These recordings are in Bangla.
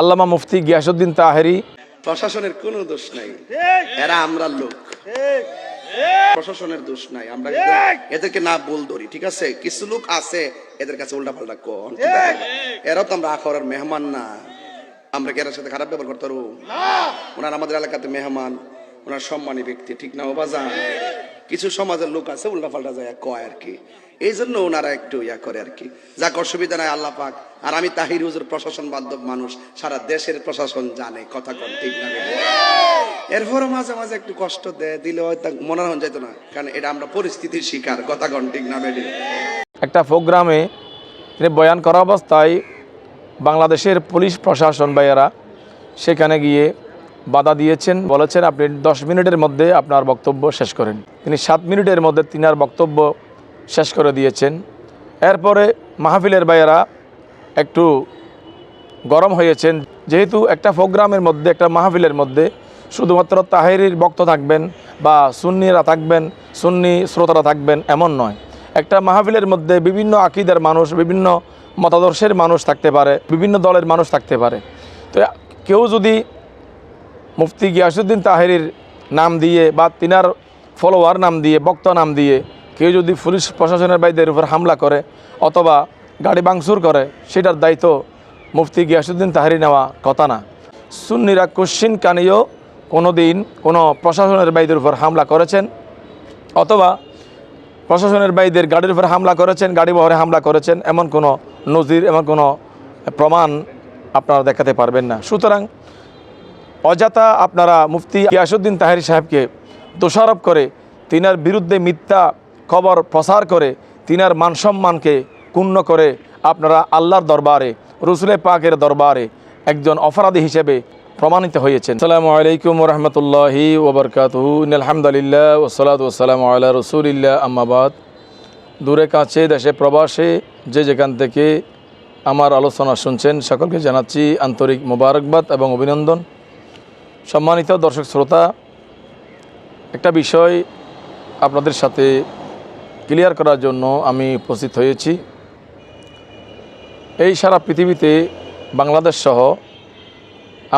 আল্লামা মুফতি গিয়াসুদ্দিন তাহেরি। প্রশাসনের কোনো দোষ নাই। এরা আমরা লোক। প্রশাসনের দোষ নাই। আমরা এদেরকে না বল ধরি ঠিক আছে? কিছু লোক আছে এদের কাছে উল্টা পাল্টা কন এরাও তো আমরা আখরের মেহমান না। আমরা কি এর সাথে খারাপ ব্যবহার করতে পারব? ওনার আমাদের এলাকাতে মেহমান ওনার সম্মানী ব্যক্তি ঠিক না ও বাজান কিছু সমাজের লোক আছে উল্টা পাল্টা যায় কয় আর কি এই জন্য ওনারা একটু ইয়া করে আর কি যাক, অসুবিধা নাই, আল্লাহ পাক আর আমি তাহির হুজুর প্রশাসন বান্ধব মানুষ, সারা দেশের প্রশাসন জানে, কথা কন, ঠিক না বেঠিক? এরপরও মাঝে মাঝে একটু কষ্ট দেয়, দিলে হয়তো মনে হন যেত না, কারণ এটা আমরা পরিস্থিতির শিকার, কথা কন, ঠিক না বেঠিক? একটা প্রোগ্রামে তিনি বয়ান করা অবস্থায় বাংলাদেশের পুলিশ প্রশাসন ভাইয়েরা সেখানে গিয়ে বাধা দিয়েছেন, বলেছেন, আপনি দশ মিনিটের মধ্যে আপনার বক্তব্য শেষ করেন। তিনি সাত মিনিটের মধ্যে তিনার বক্তব্য শেষ করে দিয়েছেন। এরপরে মাহফিলের ভাইয়েরা একটু গরম হয়েছেন। যেহেতু একটা প্রোগ্রামের মধ্যে, একটা মাহফিলের মধ্যে শুধুমাত্র তাহেরির বক্ত থাকবেন বা সুন্নিরা থাকবেন, সুন্নি শ্রোতারা থাকবেন, এমন নয়। একটা মাহফিলের মধ্যে বিভিন্ন আকিদার মানুষ, বিভিন্ন মতাদর্শের মানুষ থাকতে পারে, বিভিন্ন দলের মানুষ থাকতে পারে। তো কেউ যদি মুফতি গিয়াসুদ্দিন তাহেরির নাম দিয়ে বা তিনার ফলোয়ার নাম দিয়ে, বক্ত নাম দিয়ে কেউ যদি পুলিশ প্রশাসনের বাইদের উপর হামলা করে অথবা গাড়ি বাংসুর করে, সেটার দায়িত্ব মুফতি গিয়াসুদ্দিন তাহারি নেওয়া কথা না। সুন্নিরা কুশ্চিন কানিও কোনো দিন কোনো প্রশাসনের বাইদের উপর হামলা করেছেন অথবা প্রশাসনের বাইদের গাড়ির উপর হামলা করেছেন, গাড়ি বহরে হামলা করেছেন, এমন কোনো নজির, এমন কোনো প্রমাণ আপনারা দেখাতে পারবেন না। সুতরাং অযথা আপনারা মুফতি গিয়াসুদ্দিন তাহেরি সাহেবকে দোষারোপ করে তিনার বিরুদ্ধে মিথ্যা খবর প্রসার করে তিনার মানসম্মানকে ক্ষুণ্ণ করে আপনারা আল্লাহর দরবারে, রসুলে পাকের দরবারে একজন অপরাধী হিসেবে প্রমাণিত হয়েছেন। আসসালামু আলাইকুম রহমতুল্লাহি ওবরকাতহু। আলহামদুলিল্লাহ ওসলাত ওসালাম আল্লাহ রসুলিল্লাহ। আম্মাবাদ দূরে কাছে, দেশে প্রবাসে, যে যেখান থেকে আমার আলোচনা শুনছেন, সকলকে জানাচ্ছি আন্তরিক মোবারকবাদ এবং অভিনন্দন। সম্মানিত দর্শক শ্রোতা, একটা বিষয় আপনাদের সাথে ক্লিয়ার করার জন্য আমি উপস্থিত হয়েছি। এই সারা পৃথিবীতে বাংলাদেশ সহ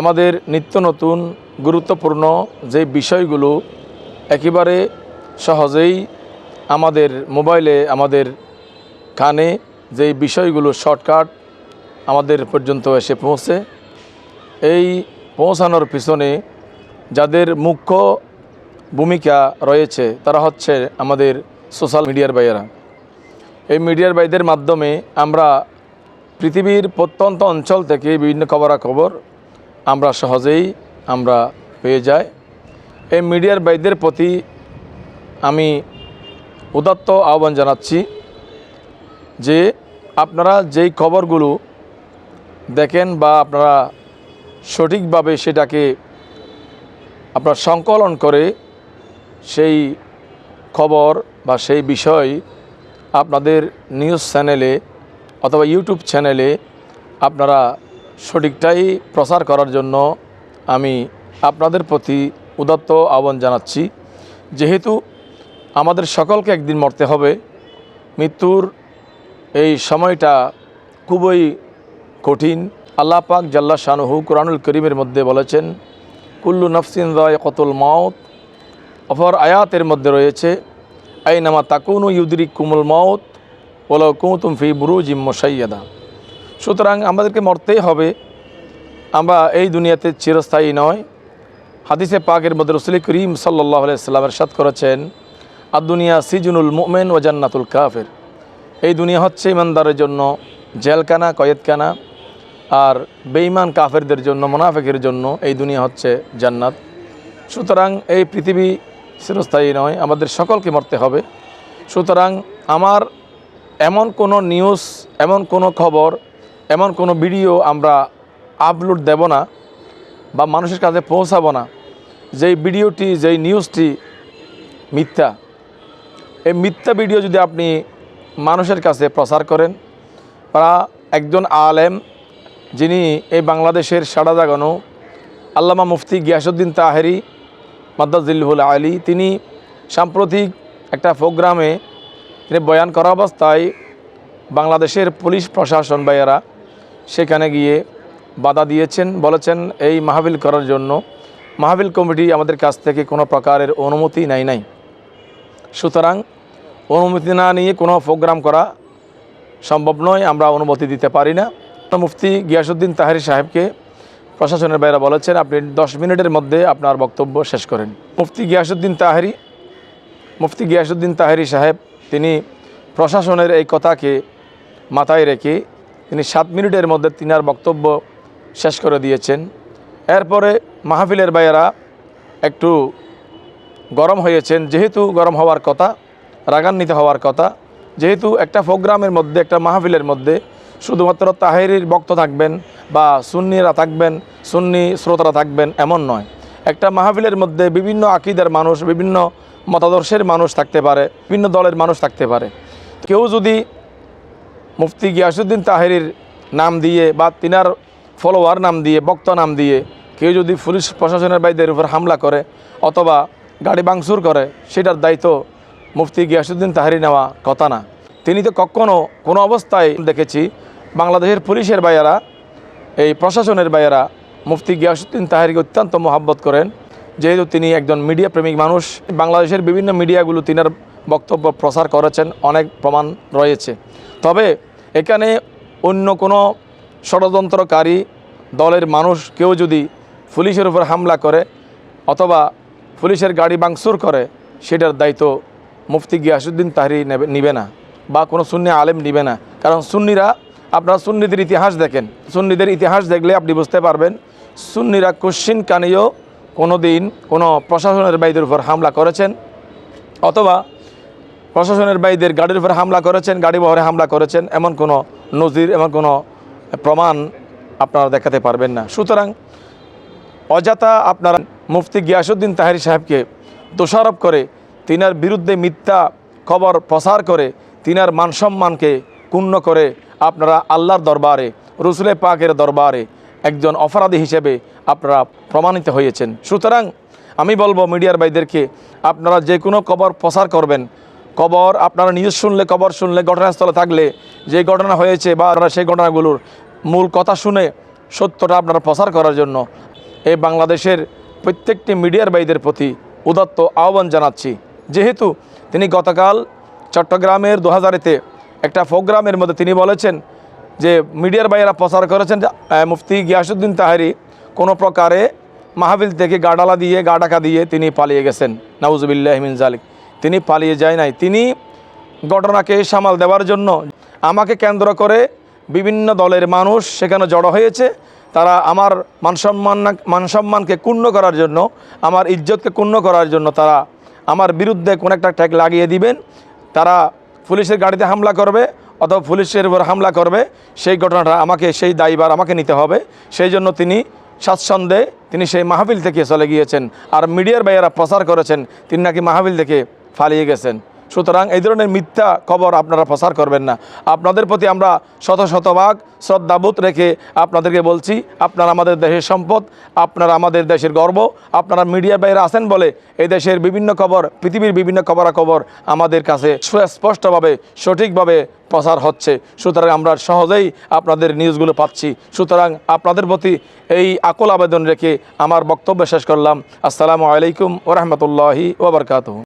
আমাদের নিত্য নতুন গুরুত্বপূর্ণ যে বিষয়গুলো একেবারে সহজেই আমাদের মোবাইলে, আমাদের কানে যে বিষয়গুলো শর্টকাট আমাদের পর্যন্ত এসে পৌঁছে, এই পৌঁছানোর পিছনে যাদের মুখ্য ভূমিকা রয়েছে, তারা হচ্ছে আমাদের সোশ্যাল মিডিয়ার ভাইয়েরা। এই মিডিয়ার ভাইদের মাধ্যমে আমরা পৃথিবীর প্রত্যন্ত অঞ্চল থেকে বিভিন্ন খবরাখবর আমরা সহজেই আমরা পেয়ে যাই। এই মিডিয়ার ভাইদের প্রতি আমি উদাত্ত আহ্বান জানাচ্ছি যে আপনারা যেই খবরগুলো দেখেন বা আপনারা সঠিকভাবে সেটাকে আপনার সংকলন করে সেই খবর বা সেই বিষয় আপনাদের নিউজ চ্যানেলে অথবা ইউটিউব চ্যানেলে আপনারা সঠিকটাই প্রচার করার জন্য আমি আপনাদের প্রতি উদাত্ত আহ্বান জানাচ্ছি। যেহেতু আমাদের সকলকে একদিন মরতে হবে, মৃত্যুর এই সময়টা খুবই কঠিন। আল্লাহ পাক জাল্লা শাহু কোরআনুল করিমের মধ্যে বলেছেন, কুল্লু নফসিন রয় কতুল মাউত অপর আয়াতের মধ্যে রয়েছে আই নামা তাকুনু ইউদরি কুমুল মাউত ওলা কুতুম ফি বুরুজ ইম্মসাইয়াদা সুতরাং আমাদেরকে মরতেই হবে, আমরা এই দুনিয়াতে চিরস্থায়ী নয়। হাদিসে পাকের মধ্যে রসুল করিম সাল্লাহ সাল্লামের সাদ করেছেন আর দুনিয়া সিজুনুল মোমেন ও জান্নাতুল কাফের এই দুনিয়া হচ্ছে ইমানদারের জন্য জেলখানা, কয়েদখানা আর বেঈমান কাফেরদের জন্য, মোনাফেকের জন্য এই দুনিয়া হচ্ছে জান্নাত। সুতরাং এই পৃথিবী চিরস্থায়ী নয়, আমাদের সকলকে মরতে হবে। সুতরাং আমার এমন কোনো নিউজ, এমন কোনো খবর, এমন কোনো ভিডিও আমরা আপলোড দেব না বা মানুষের কাছে পৌঁছাবো না। যেই ভিডিওটি, যেই নিউজটি মিথ্যা, এই মিথ্যা ভিডিও যদি আপনি মানুষের কাছে প্রচার করেন, বা একজন আলেম যিনি এই বাংলাদেশের সাড়া জাগানো আল্লামা মুফতি গিয়াসুদ্দিন তাহেরি মাদ্দাজিল্লুল আলী, তিনি সাম্প্রতিক একটা প্রোগ্রামে তিনি বয়ান করা অবস্থায় বাংলাদেশের পুলিশ প্রশাসন ভাইয়েরা সেখানে গিয়ে বাধা দিয়েছেন, বলেছেন এই মাহফিল করার জন্য। মাহফিল কমিটি আমাদের কাছ থেকে কোনো প্রকারের অনুমতি নাই নাই। সুতরাং অনুমতি না নিয়ে কোনো প্রোগ্রাম করা সম্ভব নয়, আমরা অনুমতি দিতে পারি না। মুফতি গিয়াসুদ্দিন তাহারি সাহেবকে প্রশাসনের বাইরে বলেছেন, আপনি দশ মিনিটের মধ্যে আপনার বক্তব্য শেষ করেন। মুফতি গিয়াসুদ্দিন তাহারি, মুফতি গিয়াসুদ্দিন তাহারি সাহেব, তিনি প্রশাসনের এই কথাকে মাথায় রেখে তিনি সাত মিনিটের মধ্যে তিনার বক্তব্য শেষ করে দিয়েছেন। এরপরে মাহফিলের বাইরা একটু গরম হয়েছেন, যেহেতু গরম হওয়ার কথা, রাগান্বিত হওয়ার কথা, যেহেতু একটা প্রোগ্রামের মধ্যে, একটা মাহফিলের মধ্যে শুধুমাত্র তাহেরির বক্ত থাকবেন বা সুন্নিরা থাকবেন, সুন্নি শ্রোতারা থাকবেন, এমন নয়। একটা মাহফিলের মধ্যে বিভিন্ন আকিদার মানুষ, বিভিন্ন মতাদর্শের মানুষ থাকতে পারে, বিভিন্ন দলের মানুষ থাকতে পারে। কেউ যদি মুফতি গিয়াসুদ্দিন তাহেরির নাম দিয়ে বা তিনার ফলোয়ার নাম দিয়ে, বক্ত নাম দিয়ে কেউ যদি পুলিশ প্রশাসনের বাইদের উপর হামলা করে অথবা গাড়ি বাংসুর করে, সেটার দায়িত্ব মুফতি গিয়াসুদ্দিন তাহারি নেওয়া কথা না। তিনি তো কখনও কোনো অবস্থায় দেখেছি বাংলাদেশের পুলিশের বাইরা এই প্রশাসনের বাইরা মুফতি গিয়াসুদ্দিন তাহারিকে অত্যন্ত মহাব্বত করেন। যেহেতু তিনি একজন মিডিয়া প্রেমিক মানুষ, বাংলাদেশের বিভিন্ন মিডিয়াগুলো তিনার বক্তব্য প্রচার করেছেন, অনেক প্রমাণ রয়েছে। তবে এখানে অন্য কোনো ষড়যন্ত্রকারী দলের মানুষ কেউ যদি পুলিশের উপর হামলা করে অথবা পুলিশের গাড়ি বাংসুর করে, সেটার দায়িত্ব মুফতি গিয়াসুদ্দিন তাহারি নেবে নিবে না বা কোনো সুন্নি আলেম নিবে না। কারণ সুন্নিরা আপনারা সুন্নিদের ইতিহাস দেখেন। সুন্নিদের ইতিহাস দেখলে আপনি বুঝতে পারবেন, সুন্নিরা কোশ্চিন কানেও কোনো দিন কোনো প্রশাসনের বাইদের উপর হামলা করেছেন, অথবা প্রশাসনের বাইদের গাড়ির উপর হামলা করেছেন, গাড়ি বহরে হামলা করেছেন, এমন কোনো নজির, এমন কোনো প্রমাণ আপনারা দেখাতে পারবেন না। সুতরাং অযথা আপনারা মুফতি গিয়াসুদ্দিন তাহারি সাহেবকে দোষারোপ করে, তিনার বিরুদ্ধে মিথ্যা খবর প্রচার করে, তিনার মানসম্মানকে ক্ষুণ্ণ করে আপনারা আল্লাহর দরবারে, রসুলের পাকের দরবারে একজন অপরাধী হিসেবে আপনারা প্রমাণিত হয়েছেন। সুতরাং আমি বলব মিডিয়ার ভাইদেরকে, আপনারা যে কোনো খবর প্রচার করবেন। কবর আপনারা নিউজ শুনলে খবর শুনলে, ঘটনাস্থলে থাকলে যে ঘটনা হয়েছে বা আপনারা সেই ঘটনাগুলোর মূল কথা শুনে সত্যটা আপনারা প্রচার করার জন্য এই বাংলাদেশের প্রত্যেকটি মিডিয়ার ভাইদের প্রতি উদাত্ত আহ্বান জানাচ্ছি। যেহেতু তিনি গতকাল চট্টগ্রামের দু হাজারেতে একটা প্রোগ্রামের মধ্যে তিনি বলেছেন যে মিডিয়ার ভাইয়েরা প্রচার করেছেন মুফতি গিয়াসুদ্দিন তাহারি কোনো প্রকারে মাহফিল থেকে গাডালা দিয়ে গাডাকা দিয়ে তিনি পালিয়ে গেছেন। নাউজুবিল্লাহমিন জালিক তিনি পালিয়ে যায় নাই। তিনি ঘটনাকে সামাল দেওয়ার জন্য আমাকে কেন্দ্র করে বিভিন্ন দলের মানুষ সেখানে জড়ো হয়েছে। তারা আমার মানসম্মান, মানসম্মানকে ক্ষুণ্ণ করার জন্য, আমার ইজ্জতকে ক্ষুণ্ণ করার জন্য তারা আমার বিরুদ্ধে কোন একটা ট্যাগ লাগিয়ে দিবেন। তারা পুলিশের গাড়িতে হামলা করবে অথবা পুলিশের উপর হামলা করবে, সেই ঘটনাটা আমাকে, সেই দায়ীবার আমাকে নিতে হবে। সেই জন্য তিনি স্বাচ্ছন্দ্যে, তিনি সেই মাহফিল থেকে চলে গিয়েছেন। আর মিডিয়ার ভাইয়েরা প্রচার করেছেন, তিনি নাকি মাহফিল থেকে ফালিয়ে গেছেন। সুতরাং এই ধরনের মিথ্যা খবর আপনারা প্রচার করবেন না। আপনাদের প্রতি আমরা শত শতভাগ শ্রদ্ধাবোধ রেখে আপনাদেরকে বলছি, আপনারা আমাদের দেশের সম্পদ, আপনারা আমাদের দেশের গর্ব, আপনারা মিডিয়ার বাইরে আছেন বলে এই দেশের বিভিন্ন খবর, পৃথিবীর বিভিন্ন খবরাখবর আমাদের কাছে সুস্পষ্টভাবে, সঠিকভাবে প্রচার হচ্ছে। সুতরাং আমরা সহজেই আপনাদের নিউজগুলো পাচ্ছি। সুতরাং আপনাদের প্রতি এই আকল আবেদন রেখে আমার বক্তব্য শেষ করলাম। আসসালামু আলাইকুম ওরহমতুল্লাহি ওবরকাতহ